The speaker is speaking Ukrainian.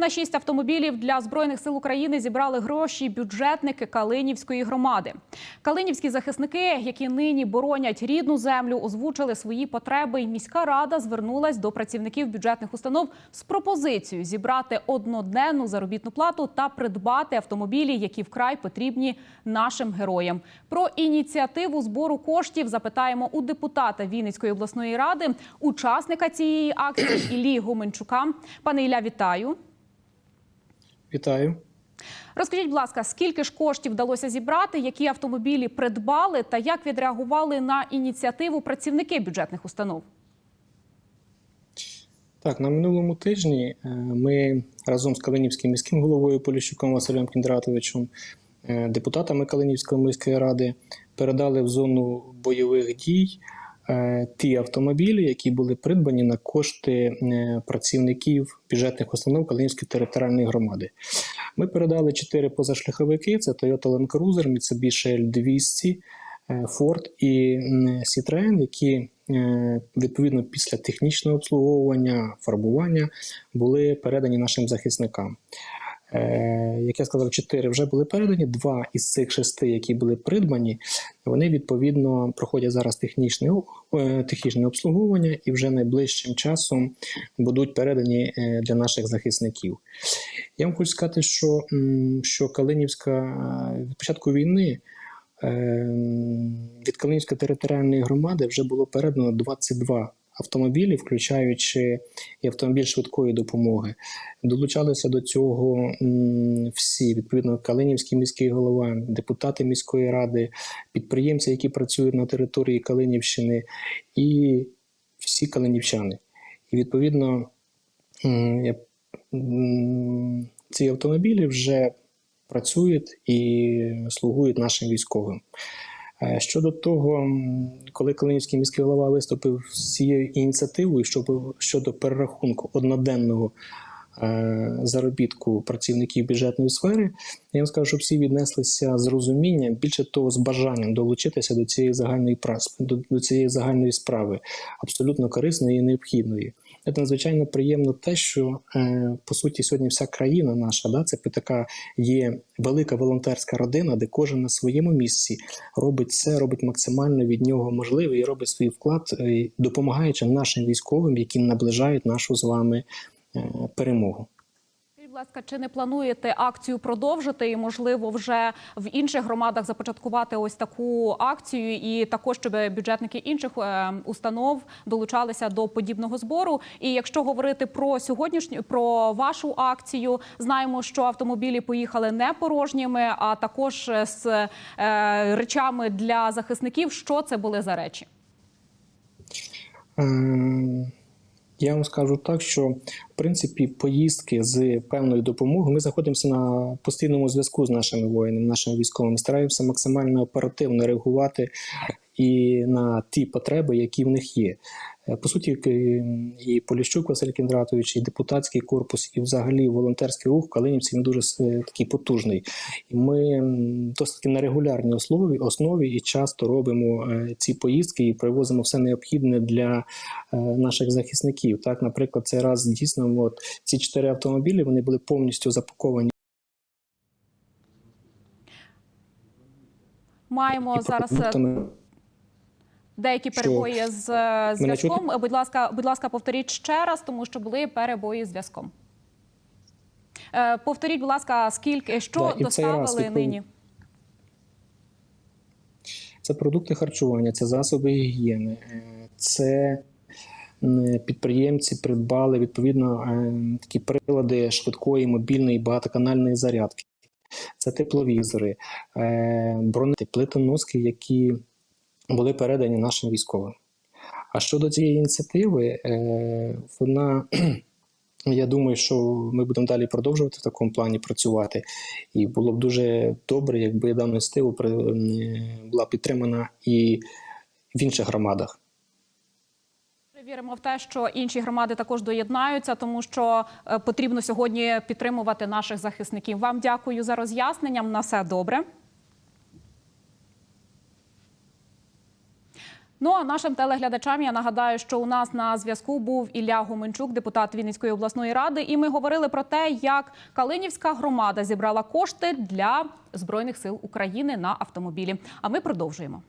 На шість автомобілів для збройних сил України зібрали гроші бюджетники Калинівської громади. Калинівські захисники, які нині боронять рідну землю, озвучили свої потреби. Міська рада звернулась до працівників бюджетних установ з пропозицією зібрати одноденну заробітну плату та придбати автомобілі, які вкрай потрібні нашим героям. Про ініціативу збору коштів запитаємо у депутата Вінницької обласної ради, учасника цієї акції Іллі Гуменчука. Пане Ілля, вітаю. Вітаю. Розкажіть, будь ласка, скільки ж коштів вдалося зібрати, які автомобілі придбали, та як відреагували на ініціативу працівники бюджетних установ? Так, на минулому тижні е, ми разом з Калинівським міським головою Поліщуком Василем Кіндратовичем, е, депутатами Калинівської міської ради передали в зону бойових дій ті автомобілі, які були придбані на кошти е, працівників бюджетних установ Калинівської територіальної громади. Ми передали чотири позашляховики: це Toyota Land Cruiser, Mitsubishi L200, е, Ford і Citroen, які е, відповідно після технічного обслуговування, фарбування були передані нашим захисникам. Е, Як я сказав, чотири вже були передані. Два із цих шести, які були придбані, вони відповідно проходять зараз технічне, е, технічне обслуговування і вже найближчим часом будуть передані е, для наших захисників. Я вам хочу сказати, що, що Калинівська від початку війни від Калинівської територіальної громади вже було передано 22 автомобілі, включаючи і автомобіль швидкої допомоги. Долучалися до цього всі, відповідно, Калинівський міський голова, депутати міської ради, підприємці, які працюють на території Калинівщини, і всі калинівчани. І відповідно ці автомобілі вже працюють і слугують нашим військовим. Щодо того, коли Калинівський міський голова виступив з цією ініціативою щодо, перерахунку одноденного заробітку працівників бюджетної сфери, я вам скажу, що всі віднеслися з розумінням, більше того, з бажанням долучитися до цієї загальної праці, до, до цієї загальної справи, абсолютно корисної і необхідної. Це надзвичайно приємно те, що е, по суті сьогодні вся країна наша, да, це така є велика волонтерська родина, де кожен на своєму місці робить це, робить максимально від нього можливе і робить свій вклад, е, допомагаючи нашим військовим, які наближають нашу з вами е, перемогу. Будь ласка, чи не плануєте акцію продовжити і, можливо, вже в інших громадах започаткувати ось таку акцію, і також щоб бюджетники інших е, установ долучалися до подібного збору? І якщо говорити про сьогоднішню про вашу акцію, знаємо, що автомобілі поїхали не порожніми, а також з е, речами для захисників. Що це були за речі? Е, Я вам скажу так, що в принципі поїздки з певною допомогою ми знаходимося на постійному зв'язку з нашими воїнами, нашими військовими. Стараємося максимально оперативно реагувати і на ті потреби, які в них є. Е, По суті, і Поліщук Василь Кіндратович, і депутатський корпус, і взагалі волонтерський рух в Калинівці він дуже е, такий потужний. І ми досить таки на регулярній основі, основі і часто робимо е, ці поїздки і привозимо все необхідне для наших захисників. Так, наприклад, цей раз дійсно от, ці чотири автомобілі вони були повністю запаковані. Маємо зараз. Деякі Що? перебої з е, зв'язком. Будь ласка, будь ласка, повторіть ще раз, тому що були перебої з зв'язком. Е, Повторіть, будь ласка, скільки що Да, цей раз доставили нині? Це продукти харчування, це засоби гігієни, е, це підприємці придбали відповідно такі прилади швидкої мобільної багатоканальної зарядки. Це тепловізори, бронети, плитоноски, які були передані нашим військовим. А щодо цієї ініціативи, е, вона, я думаю, що ми будемо далі продовжувати в такому плані працювати. І було б дуже добре, якби дана ініціатива була підтримана і в інших громадах. Віримо в те, що інші громади також доєднаються, тому що е, потрібно сьогодні підтримувати наших захисників. Вам дякую за роз'яснення. На все добре. Ну а нашим телеглядачам я нагадаю, що у нас на зв'язку був Ілля Гуменчук, депутат Вінницької обласної ради, і ми говорили про те, як Калинівська громада зібрала кошти для збройних сил України на автомобілі. А ми продовжуємо.